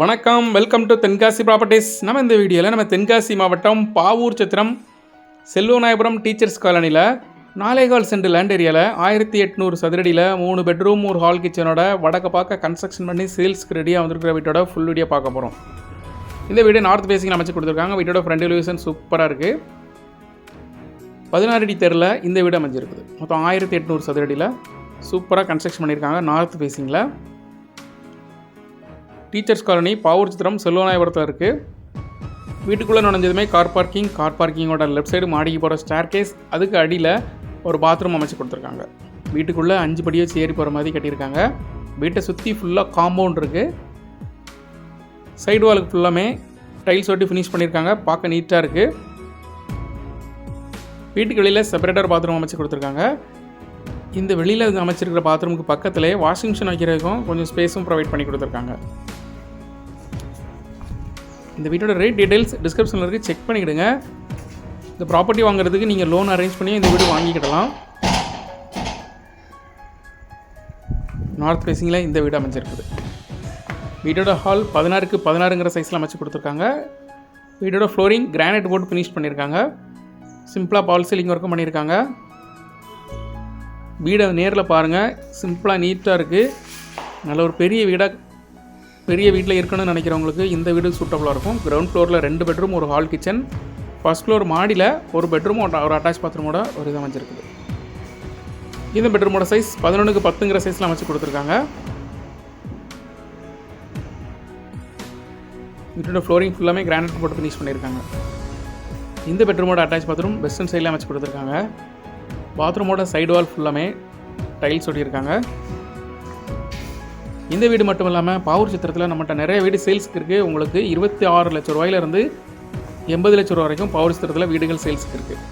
வணக்கம். Welcome to Tenkasi properties நம்ம இந்த வீடியோவில் நம்ம தென்காசி மாவட்டம் பாவூர் சத்திரம் செல்வநாயபுரம் டீச்சர்ஸ் காலனியில் நாலேகால் சென்ட் லேண்ட் ஏரியாவில் ஆயிரத்தி எட்நூறு சதுரடியில் மூணு பெட்ரூம் ஒரு ஹால் கிச்சனோட வடக்க பார்க்க கன்ஸ்ட்ரக்ஷன் பண்ணி சேல்ஸ்க்கு ரெடியாக வந்திருக்கிற வீட்டோட ஃபுல் வீடியோ பார்க்க போகிறோம் இந்த வீடு நார்த் ஃபேஸிங் அமைச்சு கொடுத்துருக்காங்க. வீட்டோட ஃப்ரண்ட் எலிவேஷன் சூப்பராக இருக்குது பதினாறு அடி தெருவில் இந்த வீடு அமைஞ்சிருக்குது. மொத்தம் ஆயிரத்தி எட்நூறு சதுரடியில் சூப்பராக கன்ஸ்ட்ரக்ஷன் பண்ணியிருக்காங்க நார்த் ஃபேஸிங்கில் டீச்சர்ஸ் காலனி பாவூர் சித்திரம் செல்வநாயபுரத்தில் இருக்குது வீட்டுக்குள்ளே நுழைஞ்சதுமே கார் பார்க்கிங் கார் பார்க்கிங்கோட லெஃப்ட் சைடு மாடிக்கு போகிற ஸ்டேர் கேஸ் அதுக்கு அடியில் ஒரு பாத்ரூம் அமைச்சு கொடுத்துருக்காங்க. வீட்டுக்குள்ளே அஞ்சு படியோ வச்சு ஏறி போகிற மாதிரி கட்டியிருக்காங்க. வீட்டை சுற்றி ஃபுல்லாக காம்பவுண்ட் இருக்குது சைடு வாலுக்கு ஃபுல்லாமே டைல்ஸ் ஒட்டி ஃபினிஷ் பண்ணியிருக்காங்க. பார்க்க நீட்டாக இருக்குது வீட்டுக்கு வெளியில் செப்பரேட்டர் பாத்ரூம் அமைச்சு கொடுத்துருக்காங்க. இந்த வெளியில் அமைச்சிருக்கிற பாத்ரூமுக்கு பக்கத்துலேயே வாஷிங் மிஷின் வைக்கிறதுக்கும் கொஞ்சம் ஸ்பேஸும் ப்ரொவைட் பண்ணி கொடுத்துருக்காங்க. இந்த வீட்டோட ரேட் டீடைல்ஸ் டிஸ்கிரிப்ஷனில் இருக்குது செக் பண்ணிக்கிடுங்க. இந்த ப்ராப்பர்ட்டி வாங்குறதுக்கு நீங்கள் லோன் அரேஞ்ச் பண்ணி இந்த வீடு வாங்கிக்கிடலாம். நார்த் ஃபேஸிங்கில் இந்த வீடு அமைஞ்சிருக்குது. வீட்டோட ஹால் பதினாறுக்கு பதினாறுங்கிற சைஸில் அமைச்சு கொடுத்துருக்காங்க. வீடோட ஃப்ளோரிங் கிரானைட் போர்டு ஃபினிஷ் பண்ணியிருக்காங்க. சிம்பிளாக பால் சீலிங் ஒர்க்கும் பண்ணியிருக்காங்க. வீடை நேரில் பாருங்கள் சிம்பிளாக நீட்டாக இருக்குது நல்ல ஒரு பெரிய வீடாக பெரிய வீட்டில் இருக்கணும்னு நினைக்கிறவங்களுக்கு இந்த வீடு சூட்டபுளாக இருக்கும். கிரவுண்ட் ஃப்ளோரில் ரெண்டு பெட்ரூம் ஒரு ஹால் கிச்சன் ஃபஸ்ட் ஃப்ளோர் மாடியில் ஒரு பெட்ரூம் ஒரு அட்டாச் பாத்ரூமோட ஒரு இது அமைச்சிருக்குது இந்த பெட்ரூமோட சைஸ் பதினொன்றுக்கு பத்துங்கிற சைஸில் அமைச்சு கொடுத்துருக்காங்க. வீட்டோட ஃப்ளோரிங் ஃபுல்லாமே கிரானைட் போட்டு ஃபினிஷ் பண்ணியிருக்காங்க. இந்த பெட்ரூமோட அட்டாச் பாத்ரூம் வெஸ்டர்ன் சைடில் அமைச்சு கொடுத்துருக்காங்க. பாத்ரூமோட சைடு வால் ஃபுல்லாமே டைல்ஸ் ஒட்டியிருக்காங்க. இந்த வீடு மட்டும் இல்லாமல் பாவூர் சித்திரத்தில் நம்மகிட்ட நிறைய வீடு சேல்ஸ்க்கு இருக்குது உங்களுக்கு இருபத்தி ஆறு லட்ச ரூபாயிலிருந்து எண்பது லட்ச ரூபா வரைக்கும் பாவூர் சித்திரத்தில் வீடுகள் சேல்ஸ்க்கு இருக்குது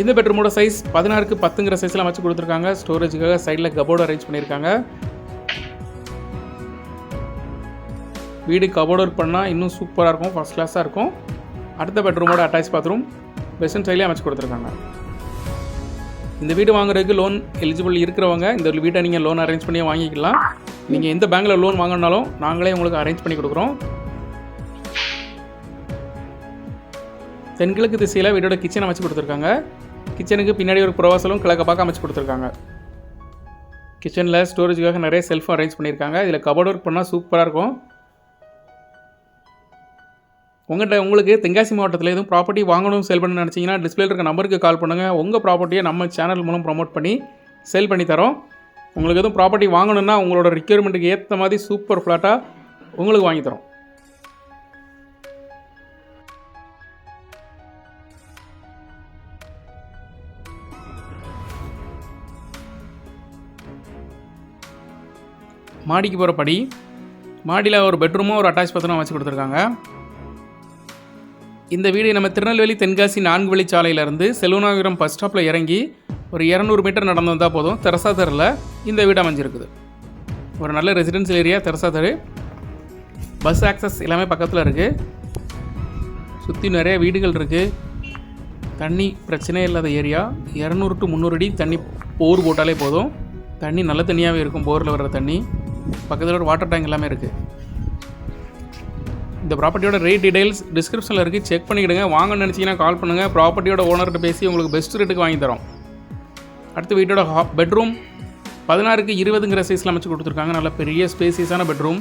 இந்த பெட்ரூமோட சைஸ் பதினாறுக்கு பத்துங்கிற சைஸில் அமைச்சு கொடுத்துருக்காங்க. ஸ்டோரேஜுக்காக சைடில் கபோர்டு அரேஞ்ச் பண்ணியிருக்காங்க. வீடு கபோர்டு ஒர்க் பண்ணால் இன்னும் சூப்பராக இருக்கும் ஃபஸ்ட் கிளாஸாக இருக்கும். அடுத்த பெட்ரூமோட அட்டாச் பாத்ரூம் வெஸ்டர்ன் சைட்லேயே அமைச்சு கொடுத்துருக்காங்க. இந்த வீடு வாங்குறதுக்கு லோன் எலிஜிபிள் இருக்கிறவங்க இந்த வீட்டை நீங்கள் லோன் அரேஞ்ச் பண்ணி வாங்கிக்கலாம். நீங்கள் எந்த பேங்க்கில் லோன் வாங்கினாலும் நாங்களே உங்களுக்கு அரேஞ்ச் பண்ணி கொடுக்குறோம். தென்கிழக்கு திசையில் வீடோட கிச்சன் அமைச்சு கொடுத்துருக்காங்க. கிச்சனுக்கு பின்னாடி ஒரு புறவாசலும் கிழக்க பார்க்க அமைச்சு கொடுத்துருக்காங்க. கிச்சனில் ஸ்டோரேஜுக்காக நிறைய செல்ஃபும் அரேஞ்ச் பண்ணியிருக்காங்க. இதில் கபோர்ட் ஒர்க் பண்ணால் சூப்பராக இருக்கும். உங்கள்கிட்ட உங்களுக்கு தென்காசி மாவட்டத்தில் எதுவும் ப்ராப்பர்ட்டி வாங்கணும் சேல் பண்ண நினச்சிங்கன்னா டிஸ்பிளேல இருக்க நம்பருக்கு கால் பண்ணுங்கள் உங்கள் ப்ராப்பர்ட்டியை நம்ம சேனல் மூலம் ப்ரோமோட் பண்ணி சேல் பண்ணி தரோம். உங்களுக்கு எதுவும் ப்ராப்பர்ட்டி வாங்கணுன்னா உங்களோட ரிக்யர்மெண்ட்டுக்கு ஏற்ற மாதிரி சூப்பர் ஃப்ளாட்டாக உங்களுக்கு வாங்கி தரோம். மாடிக்கு போகிற படி மாடியில் ஒரு பெட்ரூமும் ஒரு அட்டாச் பாத்ரூம் வச்சு கொடுத்துருக்காங்க. இந்த வீடு நம்ம திருநெல்வேலி தென்காசி நான்கு வழிச்சாலையிலேருந்து செல்வநாயகரம் பஸ் ஸ்டாப்பில் இறங்கி ஒரு இரநூறு மீட்டர் நடந்து வந்தால் போதும். தெரசா தெருவில் இந்த வீடு அமைஞ்சிருக்குது. ஒரு நல்ல ரெசிடென்சியல் ஏரியா தெரசா தெரு பஸ் ஆக்சஸ் எல்லாமே பக்கத்தில் இருக்குது சுற்றி நிறைய வீடுகள் இருக்குது தண்ணி பிரச்சனையே இல்லாத ஏரியா இரநூறு டு முந்நூறு அடி தண்ணி போர் போட்டாலே போதும். தண்ணி நல்ல தண்ணியாகவே இருக்கும் போரில் வர்ற தண்ணி. பக்கத்தில் ஒரு வாட்டர் டேங்க் எல்லாமே இருக்குது இந்த ப்ராப்பர்ட்டியோட ரேட் டீடைல்ஸ் டிஸ்கிரிப்ஷனில் இருக்குது செக் பண்ணிக்கிடுங்க. வாங்கன்னு நினச்சிங்கன்னா கால் பண்ணுங்கள் ப்ராப்பர்ட்டியோட ஓனர்கிட்ட பேசி உங்களுக்கு பெஸ்ட் ரேட்டுக்கு வாங்கி தரோம். அடுத்து வீட்டோட ஹா பெட்ரூம் பதினாறுக்கு இருபதுங்கிற சைஸில் அமைச்சு கொடுத்துருக்காங்க. நல்ல பெரிய ஸ்பேசியஸான பெட்ரூம்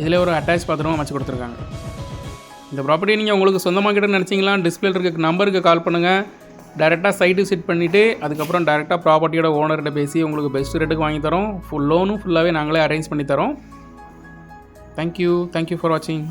இதில் ஒரு அட்டாச் பாத்ரூம் அமைச்சு கொடுத்துருக்காங்க. இந்த ப்ராப்பர்ட்டி நீங்கள் உங்களுக்கு சொந்தமாக கிட்ட நினச்சிங்களா டிஸ்பிளே இருக்க நம்பருக்கு கால் பண்ணுங்கள் டேரெக்டாக சைட்டு விசிட் பண்ணிவிட்டு அதுக்கப்புறம் டேரெக்டாக ப்ராப்பர்ட்டியோட ஓனர்கிட்ட பேசி உங்களுக்கு பெஸ்ட் ரேட்டுக்கு வாங்கி தரோம். ஃபுல் லோனும் ஃபுல்லாகவே நாங்களே அரேஞ்ச் பண்ணி தரோம். தேங்க்யூ தேங்க்யூ ஃபார் வாட்சிங்